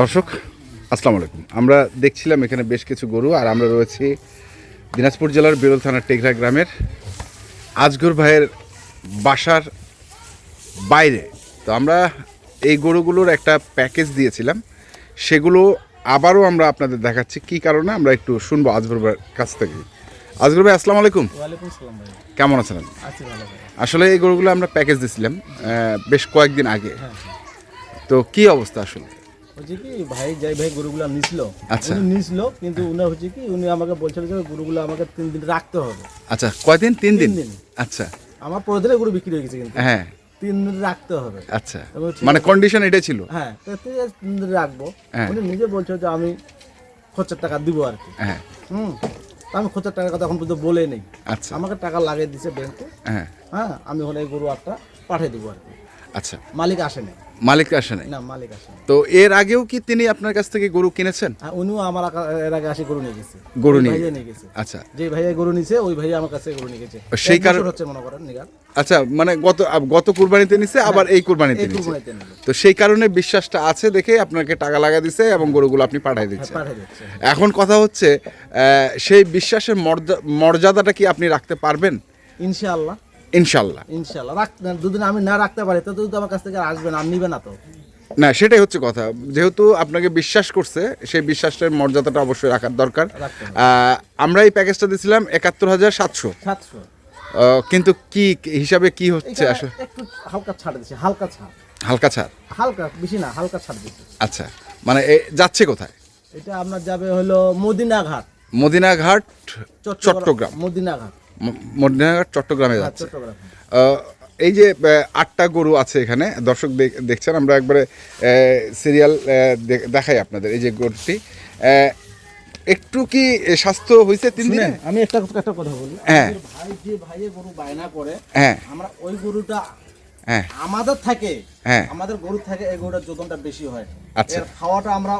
দর্শক, আসসালামু আলাইকুম। আমরা দেখছিলাম এখানে বেশ কিছু গরু, আর আমরা রয়েছি দিনাজপুর জেলার বিরল থানার টেকরা গ্রামের আজগর ভাইয়ের বাসার বাইরে। তো আমরা এই গরুগুলোর একটা প্যাকেজ দিয়েছিলাম। সেগুলো আবারও আমরা আপনাদের দেখাচ্ছি, কি কারণে আমরা একটু শুনব আজগর ভাইয়ের কাছ থেকে। আজগর ভাই আসসালামু আলাইকুম। কেমন আছেন? আসলে এই গরুগুলো আমরা প্যাকেজ দিয়েছিলাম বেশ কয়েকদিন আগে। তো কি অবস্থা আসলে? হচ্ছে কি ভাই যাই ভাই গরুগুলো নিছিল। আচ্ছা। নিছিল কিন্তু উনি হচ্ছে কি উনি আমাকে বলছিল যে গরুগুলো আমাকে তিন দিন রাখতে হবে। আচ্ছা কয়দিন? তিন দিন। আচ্ছা। আমার দিনে গরু বিক্রি হয়ে গেছে কিন্তু। হ্যাঁ। তিন দিন রাখতে হবে। আচ্ছা। মানে কন্ডিশন এটাই ছিল? হ্যাঁ তিন দিন রাখব। হ্যাঁ। উনি নিজে বলছে যে আমি খরচার টাকা দিব আর কি। হ্যাঁ। হুম। আমি খোঁজার টাকার কথা এখন পর্যন্ত বলে নেই। আচ্ছা। আমাকে টাকা লাগিয়ে দিছে ব্যাংকে হ্যাঁ। হ্যাঁ আমি ওখানে এই গরু আটটা পাঠিয়ে দেবো আর কি। আচ্ছা। মালিক আসেনি মালিক আসে নাই? না মালিক আসেনি তো এর আগেও কি তিনি আপনার কাছ থেকে গরু কিনেছেন? হ্যাঁ, উনিও আমার এর আগে আসে গরু নিয়ে গেছে। গরু নিয়ে গেছে। আচ্ছা। যে ভাইয়া গরু নিছে ওই ভাইয়া আমার কাছে গরু নিয়ে গেছে। সেই কারণ- হচ্ছে মনে করেন নিগার আচ্ছা মানে গত গত কুরবানিতে নিছে আবার এই কুরবানিতে নিছে। তো সেই কারণে বিশ্বাসটা আছে দেখে আপনাকে টাকা লাগা দিছে এবং গরুগুলো আপনি পাঠিয়ে দিচ্ছেন। দিচ্ছে এখন কথা হচ্ছে সেই বিশ্বাসের মর্যাদাটা কি আপনি রাখতে পারবেন? ইনশাআল্লাহ। ইনশাল্লাহ। ইনশাআল্লাহ রাখ দুদিন আমি না রাখতে পারি তো তো আমার কাছ থেকে আসবে না নিবে না তো। না সেটাই হচ্ছে কথা। যেহেতু আপনাকে বিশ্বাস করছে সেই বিশ্বাসের মর্যাদাটা অবশ্যই রাখার দরকার। রাখতে আমরা এই প্যাকেজটা দিয়েছিলাম একাত্তর হাজার সাতশো। সাতশো। কিন্তু কি হিসাবে কি হচ্ছে আসলে? একটু হালকা ছাড় দিচ্ছে হালকা ছাড়। হালকা ছাড়? হালকা বেশি না হালকা ছাড় দিচ্ছে। আচ্ছা মানে যাচ্ছে কোথায়? এটা আপনার যাবে হলো মদিনা ঘাট মদিনাঘাট চট্টগ্রাম মদিনা ঘাট ম- মদিনাঘাট চট্টগ্রামে যাচ্ছে। এই যে আটটা গরু আছে এখানে দর্শক দেখ- দেখছেন আমরা একবারে সিরিয়াল দেখাই আপনাদের এই যে গরুটি। একটু কি স্বাস্থ্য হয়েছে তিন দিনে? আমি একটা একটা কথা বলি। হ্যাঁ। ভাই যে ভাইয়ে গরু বায়না করে হ্যাঁ। আমরা ওই গরুটা হ্যাঁ। আমাদের থাকে হ্যাঁ। আমাদের গরু থাকে এই গরুটার যোতনটা বেশি হয়। আচ্ছা। খাওয়াটা আমরা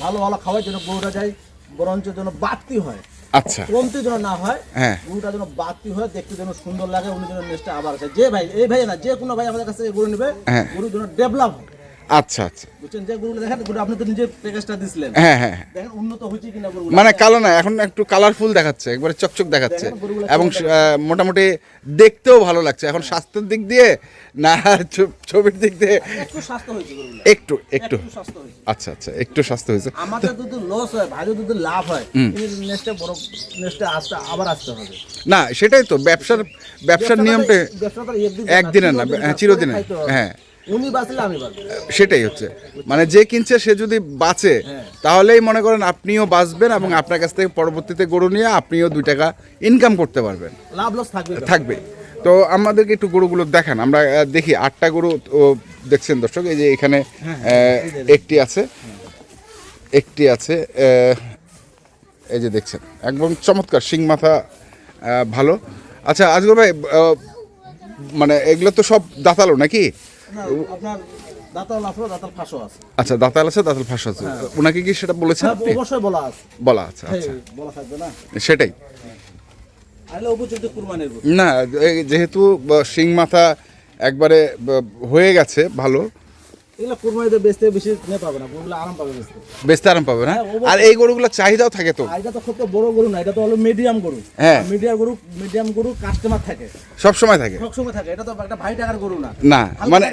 ভালো ভালো খাওয়ার জন্য গরুটা যাই বরঞ্চ জন্য বাড়তি হয়। আচ্ছা কমতি যেন না হয় হ্যাঁ। গরুটা যেন বাতি হয় দেখতে যেন সুন্দর লাগে উনি যেন নেক্সটে আবার আসে যে ভাই এই ভাই না যে কোনো ভাই আমাদের কাছ থেকে গরু নেবে হ্যাঁ। গরু যেন ডেভেলপ হয় আচ্ছা আচ্ছা। বুঝছেন যে গরুগুলো দেখেন গরু আপনি তো নিজে প্যাকেজটা দিছিলেন। হ্যাঁ হ্যাঁ হ্যাঁ। দেখেন উন্নত হয়েছে কিনা গরু মানে কালো না এখন একটু কালারফুল দেখাচ্ছে একবারে চকচক দেখাচ্ছে। এবং মোটামুটি দেখতেও ভালো লাগছে। এখন স্বাস্থ্যের দিক দিয়ে না ছবির দিক দিয়ে একটু স্বাস্থ্য হয়েছে একটু আচ্ছা আচ্ছা একটু স্বাস্থ্য হয়েছে। আমাদের যদি লস হয় ভাই যদি লাভ হয় নেক্সটে বড় নেক্সটে আসতে আবার আসতে হবে। না সেটাই তো ব্যবসার ব্যবসার নিয়মটা একদিনের না, চিরদিনের। হ্যাঁ। উনি বাঁচলে আমি বাঁচবো। সেটাই হচ্ছে। মানে যে কিনছে সে যদি বাঁচে হ্যাঁ। তাহলেই মনে করেন আপনিও বাঁচবেন এবং আপনার কাছ থেকে পরবর্তীতে গরু নিয়ে আপনিও দুই টাকা ইনকাম করতে পারবেন। লাভ লস থাকবে থাকবে। তো আমাদেরকে একটু গরুগুলো দেখান। আমরা দেখি আটটা গরু ও দেখছেন দর্শক এই যে এখানে একটি আছে একটি আছে এই যে দেখছেন একদম চমৎকার শিং মাথা ভালো। আচ্ছা আজগর ভাই মানে এগুলো তো সব দাঁতালো নাকি? আচ্ছা দাঁতাল আছে দাঁতাল ফাঁস আছে। ওনাকে কি সেটা বলেছেন হ্যাঁ, অবশ্যই বলা আছে। বলা আছে হ্যাঁ, আচ্ছা। বলা থাকবে না? সেটাই। না যেহেতু সিং শিং মাথা একবারে হয়ে গেছে ভালো। এগুলো কুরবানিতে বেচতে বেশি নে পাবে না গরুগুলো আরাম পাবে বেচতে। বেচতে আরাম পাবে না? হ্যাঁ, আর এই গরুগুলো চাহিদাও থাকে তো? এটা তো খুব তো বড় গরু না এটা তো হলো মিডিয়াম গরু। হ্যাঁ। মিডিয়াম গরু মিডিয়াম গরু কাস্টমার থাকে। সব সময় থাকে? এটা তো একটা ভাই টাকার গরু না। না মানে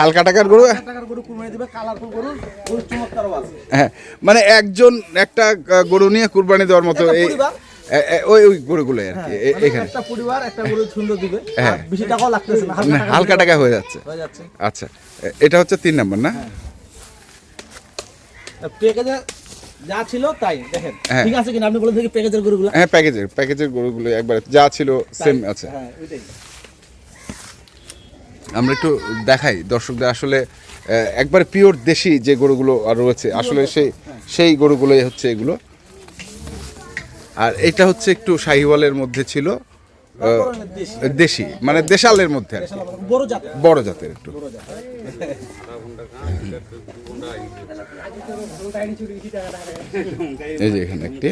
হালকা টাকার গরু? টাকার গরু কুরবানি দিবে কালারফুল গরু গরু চমৎকারও আছে। হ্যাঁ মানে একজন একটা গরু নিয়ে কুরবানি দেওয়ার মতো এই ওই ওই গরুগুলো আর কি। এ- মানে এখানে। একটা পরিবার একটা গরু সুন্দর দিবে। হ্যাঁ। বেশি টাকাও লাগতেছে না হালকা টাকা হয়ে যাচ্ছে। হয়ে যাচ্ছে। আচ্ছা এটা হচ্ছে তিন নম্বর না? প্যাকেজে যা ছিল তাই দেখেন। হ্যাঁ। ঠিক আছে কিনা? আপনি বলে দেখি প্যাকেজের গরুগুলো। হ্যাঁ প্যাকেজের প্যাকেজের গরুগুলো একবার যা ছিল সেম আছে হ্যাঁ ওইটাই। আমরা একটু দেখাই দর্শকদের আসলে একবার পিওর দেশি যে গরুগুলো আর রয়েছে আসলে সেই সেই গরুগুলোই হচ্ছে এগুলো। আর এটা হচ্ছে একটু শাহিওয়ালের মধ্যে ছিল দেশি মানে দেশালের মধ্যে আর। বড় জাতের। একটু। এই যে এখানে একটি।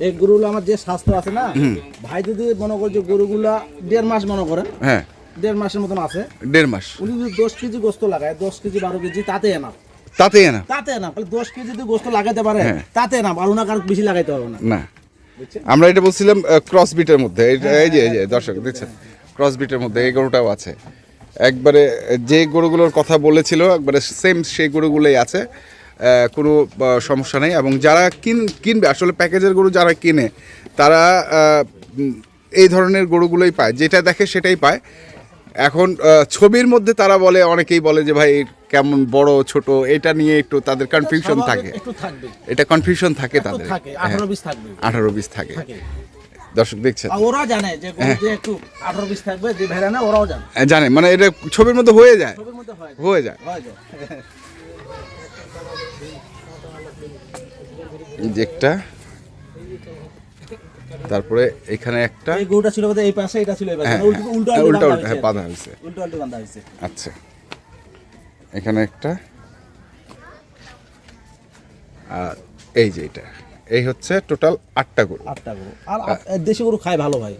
এই গরুগুলো আমার যে স্বাস্থ্য আছে না ভাই যদি মনে করে যে গরুগুলা দেড় মাস মনে করেন হ্যাঁ। দেড় মাসের মতন আছে দেড় মাস। উনি যদি দশ কেজি গোস্ত লাগায় দশ কেজি বারো কেজি তাতে এনাম তাতেই না। তাতে এনাম তাহলে দশ কেজি যদি গোস্ত লাগাতে পারে হ্যাঁ। তাতে আর ওনাকে আর বেশি লাগাইতে হবে না। না। আমরা এটা বলছিলাম ক্রস বিটের মধ্যে। এই যে এই যে দর্শক দেখছেন? ক্রস বিটের মধ্যে এই গরুটাও আছে। একবারে যে গরুগুলোর কথা বলেছিল একবারে সেম সেই গরুগুলোই আছে। কোনো সমস্যা নেই। এবং যারা কিন কিনবে আসলে প্যাকেজের গরু যারা কিনে তারা এই ধরনের গরুগুলোই পায়। যেটা দেখে সেটাই পায়। এখন ছবির মধ্যে তারা বলে অনেকেই বলে যে ভাই কেমন বড় ছোট এটা নিয়ে একটু তাদের কনফিউশন থাকে। এটা কনফিউশন থাকে তাদের। থাকে আঠারো বিশ থাকে। দর্শক দেখছেন। ওরা জানে যে হ্যাঁ। যে একটু আঠারো বিশ থাকবে যে ভেড়া না ওরাও জানে। জানে। মানে এটা ছবির মধ্যে হয়ে যায়। হয় যায়। হয়ে হয় একটা। তারপরে এখানে একটা এই গরুটা ছিল বোধহয় এই পাশে এটা ছিল এই পাশে। হ্যাঁ, উল্টো উল্টো হ্যাঁ, উল্টো হ্যাঁ বাঁধা হয়েছে। উল্টো উল্টো বাঁধা হয়েছে। আচ্ছা। এখানে একটা। আর এই যে এটা। এই হচ্ছে টোটাল আটটা গরু। আটটা গরু। আর দেশি গরু খায় ভালো ভাই।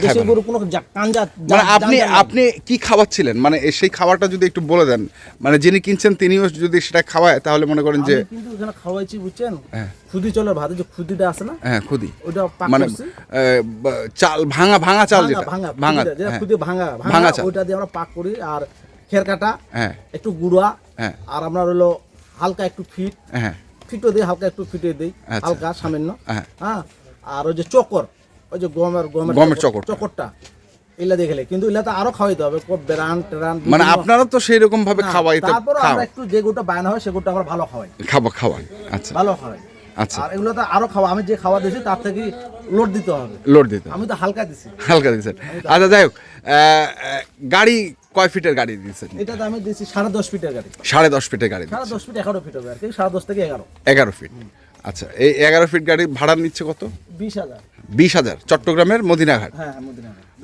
দেশি। গরু কোনো কাঞ্জা মানে আপনি আপনি কি খাওয়াচ্ছিলেন? মানে সেই খাবারটা যদি একটু বলে দেন। মানে যিনি কিনছেন তিনিও যদি সেটা খাওয়ায় তাহলে মনে করেন যে কিন্তু এখানে খাওয়াইছি বুঝছেন? হ্যাঁ। খুদি চলের ভাতে যে খুদিটা আছে না? হ্যাঁ খুদি। পাক মানে চাল ভাঙা ভাঙা চাল যেটা। ভাঙা যেটা হ্যাঁ। খুদি ভাঙা ভাঙা চাল। ওইটা দিয়ে আমরা পাক করি। আর খের কাটা হ্যাঁ। একটু গুঁড়া হ্যাঁ। আর আপনার হলো হালকা একটু ফিট। হ্যাঁ। ফিটও দিই হালকা একটু ফিটে দিই। আচ্ছা। হালকা সামান্য। হ্যাঁ? আর ওই যে চকর ওই যে গমের গমের গমের চকরটা। চকরটা। এলা দিয়ে খেলে কিন্তু এলা তো আরও খাওয়াইতে হবে। বেরান টেরান মানে আপনারা তো সেই রকম ভাবে খাওয়াইতে তারপরে আমরা একটু যে গুটা বায়না হয় সে গুটা আমরা ভালো খাওয়াই। খাওয়া খাওয়ান। আচ্ছা। ভালো খাওয়াই। আচ্ছা। আর এগুলো তো আরও খাওয়া আমি যে খাওয়া দিয়েছি তার থেকে লোড দিতে হবে। লোড দিতে। আমি তো হালকা দিছি। হালকা দিচ্ছেন আচ্ছা যাই হোক। গাড়ি কয় ফিটের গাড়ি দিচ্ছেন এটা তো আমি দিয়েছি সাড়ে দশ ফিটের গাড়ি। সাড়ে দশ ফিটের গাড়ি সাড়ে দশ ফিট এগারো ফিট হবে আর কি। সাড়ে দশ থেকে এগারো। এগারো ফিট। আচ্ছা এই এগারো ফিট গাড়ি ভাড়া নিচ্ছে কত? বিশ হাজার। বিশ হাজার চট্টগ্রামের মদিনাঘাট। হ্যাঁ হ্যাঁ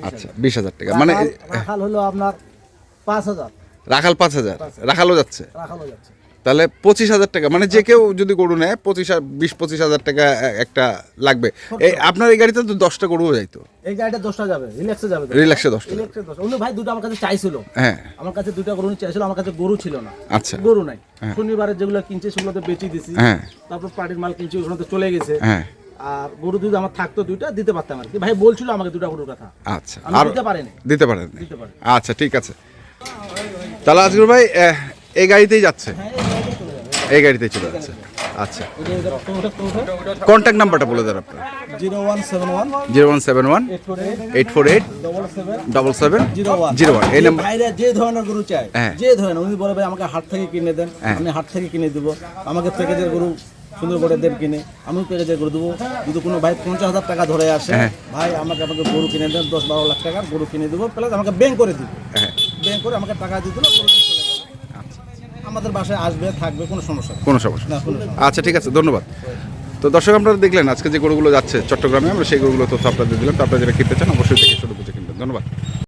আচ্ছা বিশ হাজার টাকা। মানে রাখাল- হলো আপনার পাঁচ হাজার। রাখাল পাঁচ হাজার রাখালও যাচ্ছে। রাখালও যাচ্ছে। তাহলে পঁচিশ হাজার টাকা মানে যে কেউ যদি গরু নেয় পঁচিশ বিশ পঁচিশ হাজার টাকা একটা লাগবে। এই আপনার এই গাড়িতে তো দশটা গরুও যাইতো এই গাড়িটা দশটা যাবে রিল্যাক্সে যাবে রিল্যাক্সে দশটা। রিল্যাক্সে উনি ভাই দুটো আমার কাছে চাইছিল। হ্যাঁ। আমার কাছে দুটো গরু চাইছিল আমার কাছে গরু ছিল না। আচ্ছা। গরু নাই। শনিবারে যেগুলো কিনছে সেগুলো তো বেচে দিছি। হ্যাঁ। তারপর পার্টির মাল কিনছি ওখানে তো চলে গেছে। হ্যাঁ। আর গরু যদি আমার থাকতো দুইটা দিতে পারতাম আর কি। ভাই বলছিল আমাকে দুটা গরুর কথা। আচ্ছা। আর দিতে পারিনি। দিতে পারেন দিতে পারি আচ্ছা ঠিক আছে। তাহলে আজগুর ভাই এই গাড়িতেই যাচ্ছে? হ্যাঁ এই গাড়িতেই চলে যাচ্ছে। আচ্ছা। কন্ট্যাক্ট নাম্বারটা বলে দেন আপনার? Zero one seven one. Zero one seven one eight four eight double seven double seven zero one. Zero one. এই নাম্বার যে ধরনের গরু চায় হ্যাঁ। যে ধরনের উনি বলে ভাই আমাকে হাট থেকে কিনে দেন হ্যাঁ। আমি হাট থেকে কিনে দেবো। আমাকে প্যাকেজের গরু সুন্দর করে দেন কিনে। আমি প্যাকেজের গরু দেবো। যদি কোনো ভাই পঞ্চাশ হাজার টাকা ধরে আসে হ্যাঁ। ভাই আমাকে আমাকে গরু কিনে দেন দশ বারো লাখ টাকার গরু কিনে দেবো প্লাস আমাকে ব্যাংক করে দিব। হ্যাঁ। ব্যাংক করে আমাকে টাকা দিয়ে দিল যাবে আমাদের বাসায় আসবে থাকবে কোনো সমস্যা কোনো সমস্যা না কোনো সমস্যা আচ্ছা ঠিক আছে ধন্যবাদ। তো দর্শক আপনারা দেখলেন আজকে যে গরুগুলো যাচ্ছে চট্টগ্রামে আমরা সেই গরুগুলো তথ্য আপনাদের দিলাম। তো আপনারা যেটা কিনতে চান অবশ্যই দেখে শুরু বুঝে কিনবেন। ধন্যবাদ।